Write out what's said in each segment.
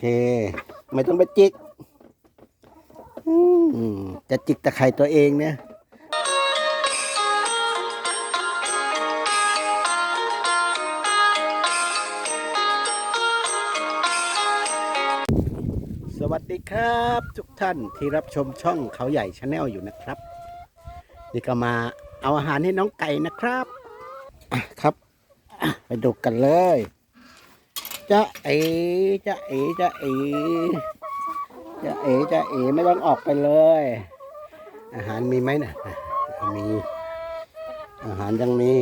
เค ไม่ต้องไปจิกจะจิกตะไคร่ตัวเองเนี่ยสวัสดีครับ ทุกท่านที่รับชมช่องเขาใหญ่ชาแนลอยู่นะครับ นี่ก็มาเอาอาหารให้น้องไก่นะครับ ครับ ไปดูกันเลย จะเอ๋จะเอ๋จะเอ๋จะเอ๋จะเอ๋ไม่ต้องออกไปเลย อาหารมีไหมนะอะมี อาหารยังมี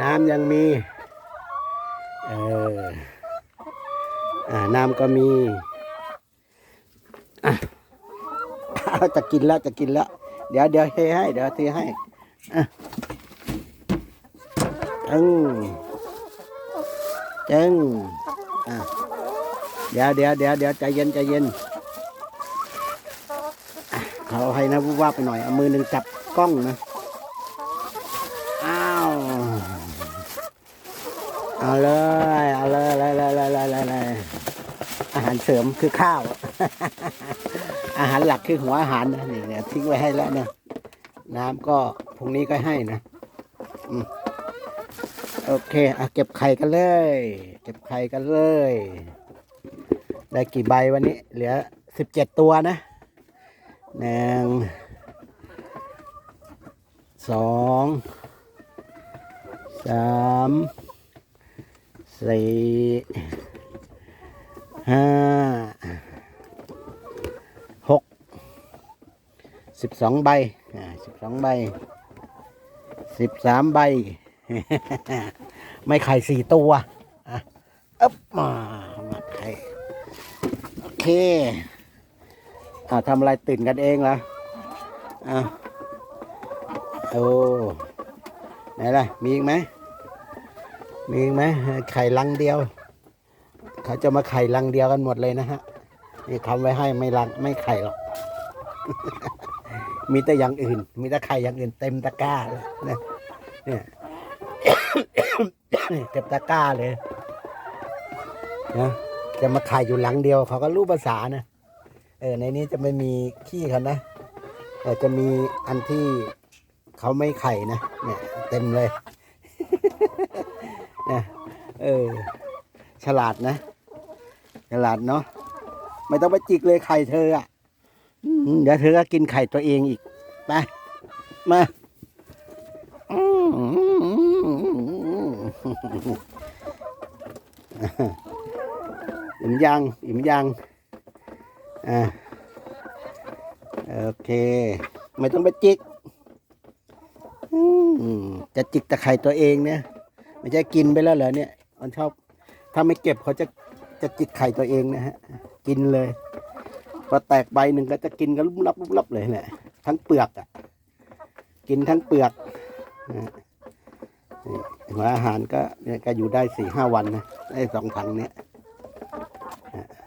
น้ำยังมี เอออ่าน้ำก็มีอะจะกินแล้วจะกินแล้ว เดี๋ยวเดี๋ยวเทให้ เดี๋ยวเทให้อะจึง จึงเดี๋ยวเดี๋ยวเดี๋ยวเดี๋ยวใจเย็นใจเย็นเขาให้นะวูบว่าไปหน่อยเอามือหนึ่งจับกล้องนะอ้าวเอาเลยเอาเลยเลยเลยเลยเลยเลยเลยอาหารเสริมคือข้าว อาหารหลักคือหัวอาหารนะนี่เนี่ยทิ้งไว้ให้แล้วนะน้ำก็พรุ่งนี้ก็ให้นะอืม โอเคเอาเก็บไข่กันเลย เก็บไข่กันเลย ได้กี่ใบวันนี้ เหลือสิบเจ็ดตัวนะหนึ่งสองสามสี่ห้าหกสิบสองใบอ่าสิบสองใบสิบสามใบ ไม่ไข่สี่ตัวอะอึ๊บมามาไข่โอเคอ่าทำอะไรตื่นกันเองเหรออะโอ้ไหนล่ะ มีอีกไหมมีอีกไหมไข่ลังเดียว เขาจะมาไข่ลังเดียวกันหมดเลยนะฮะนี่ทำไว้ให้ไม่ลังไม่ไข่หรอก มีแต่อย่างอื่น มีแต่ไข่อย่างอื่นเต็มตะกร้าเลยนะเนี่ย นี่เต็มตะกร้าเลยนะจะมาไข่อยู่หลังเดียว เขาก็รู้ภาษานะเออในนี้จะไม่มีขี้เขานะแต่จะมีอันที่เขาไม่ไข่นะเนี่ยเต็มเลยนะเออฉลาดนะฉลาดเนาะไม่ต้องไปจิกเลยไข่เธออะเดี๋ยวเธอก็กินไข่ตัวเองอีกไปมา อิ่มยัง อิ่มยังอ่าโอเค ไม่ต้องไปจิกจะจิกตะไคร่ตัวเองเนี่ยไม่ใช่กินไปแล้วเหรอเนี่ย มันชอบ ถ้าไม่เก็บเขาจะจะจิกไข่ตัวเองนะฮะ กินเลย พอแตกใบหนึ่งก็จะกินกันลุ่มลับลุ่มลับเลยแหละทั้งเปลือกอะ กินทั้งเปลือกนะฮะ หัวอาหารก็เนี่ยก็อยู่ได้สี่ห้าวันนะไอ้สองถังเนี้ย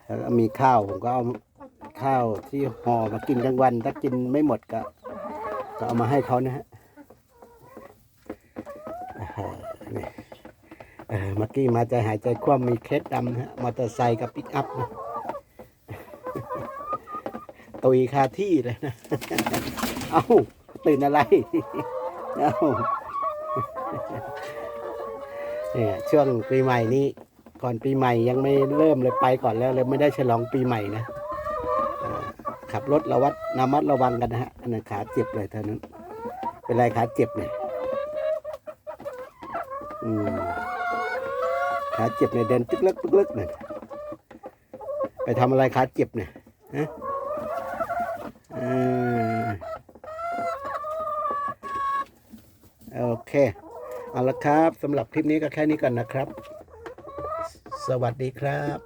แล้วก็มีข้าวผมก็เอาข้าวที่ห่อมากินกลางวัน ถ้ากินไม่หมดก็ ก็เอามาให้เขานะฮะเมื่อกี้มาใจะหายใจคว่ำมีเคสดำฮะมอเตอร์ไซค์กับปิกอัพนะตุยคาที่เลยนะ เอ้าตื่นอะไร เอ้า เนี่ยช่วงปีใหม่นี้ก่อนปีใหม่ยังไม่เริ่มเลยไปก่อนแล้วเลยไม่ได้ฉลองปีใหม่นะขับรถระวัดระมัดระวังกันนะฮะอันนั้นขาเจ็บเลยเท่านั้น เป็นไรขาเจ็บเนี่ยอืมขาเจ็บเนี่ยเดินตึกลึกตึกลึกเนี่ยไปทำอะไรขาเจ็บเนี่ยฮะโอเค เอาละครับสำหรับคลิปนี้ก็แค่นี้ก่อนนะครับ สวัสดีครับ